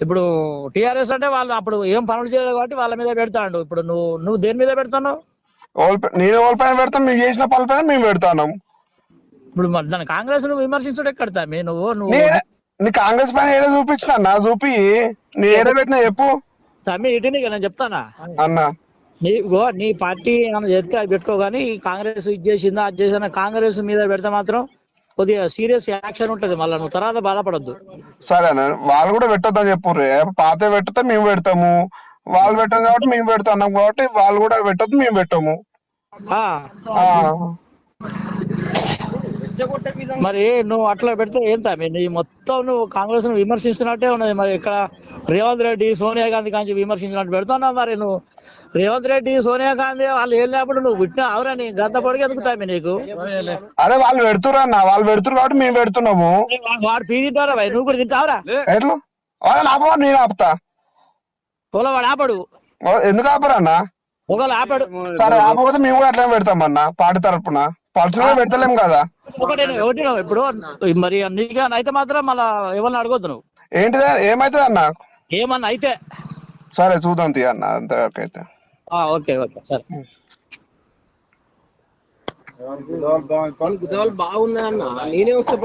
ఇప్పుడు టిఆర్ఎస్ అంటే వాళ్ళు అప్పుడు ఏం పనులు చేయలేదు కాబట్టి వాళ్ళ మీద పెడతాడు. ఇప్పుడు నువ్వు నువ్వు దేని మీద పెడుతున్నావు? ఓల్ పై- నేను ఓల్ పైన పెడతాం మీరు చేసిన పనుల పైన మేము పెడతాం ఇప్పుడు దాని కాంగ్రెస్ నువ్వు విమర్శించుడు ఎక్కడ నువ్వు నువ్వు నీ కాంగ్రెస్ పైన ఏదో చూపించిన నా చూపి నీ ఏదో పెట్టినా చెప్పు. తమ్మి ఇటు నీకు నేను చెప్తానా? అన్న. నీ ఇగో నీ పార్టీ ఏమైనా చేస్తే అది పెట్టుకో కానీ కాంగ్రెస్ ఇది చేసిందా అది చేసిందా కాంగ్రెస్ మీద పెడితే మాత్రం కొద్దిగా సీరియస్ యాక్షన్ ఉంటది మళ్ళీ నువ్వు తర్వాత బాధపడద్దు. సరే వాళ్ళు కూడా పెట్టొద్దని చెప్పు పాత పెట్టితే మేము పెడతాము. వాళ్ళు పెట్టాం కాబట్టి మేము పెడతాం కాబట్టి వాళ్ళు కూడా పెట్టొద్దు మేము పెట్టాము. మరి నువ్వు అట్లా పెడితే ఏం తమ్మి నీ మొత్తం నువ్వు కాంగ్రెస్ను విమర్శిస్తున్నట్టే ఉన్నది. మరి ఇక్కడ రేవంత్ రెడ్డి సోనియా గాంధీ కాంచి విమర్శించినట్టు పెడుతున్నావు మరి నువ్వు. రేవంత్ రెడ్డి సోనియా గాంధీ వాళ్ళు ఏం నువ్వు పుట్టిన అవరా నీ గంత పొడిగి ఎందుకు తమ్మి నీకు? అరే వాళ్ళు పెడుతురు అన్న. వాళ్ళు పెడుతురు కాబట్టి మేము పెడుతున్నాము. వాడు పీ తింటారా భయ్ నువ్వు కూడా తింటావురా ఎట్లు? నేను ఆపుతా. ఒకవేళ వాడు ఆపడు. ఎందుకు ఆపరు అన్న? ఒకవేళ ఆపడు. సరే ఆపకపోతే మేము కూడా అట్లనే పెడతాం అన్న పార్టీ తరపున. పర్సనల్ పెడతలేం కదా. ఒకటి ఒకటి ఇప్పుడు మరి నీకు అయితే మాత్రం మళ్ళా ఎవరిని అడగొద్దు నువ్వు. ఏంటిదే ఏమైతుంది అన్న? ఏమన్నా అయితే. సరే చూద్దాం తీ అన్న. అంతవరకు అయితే. ఆ, ఓకే ఓకే సరే. గుద్దవాళ్ళు బాగున్నాయన్న. నేనే వస్తే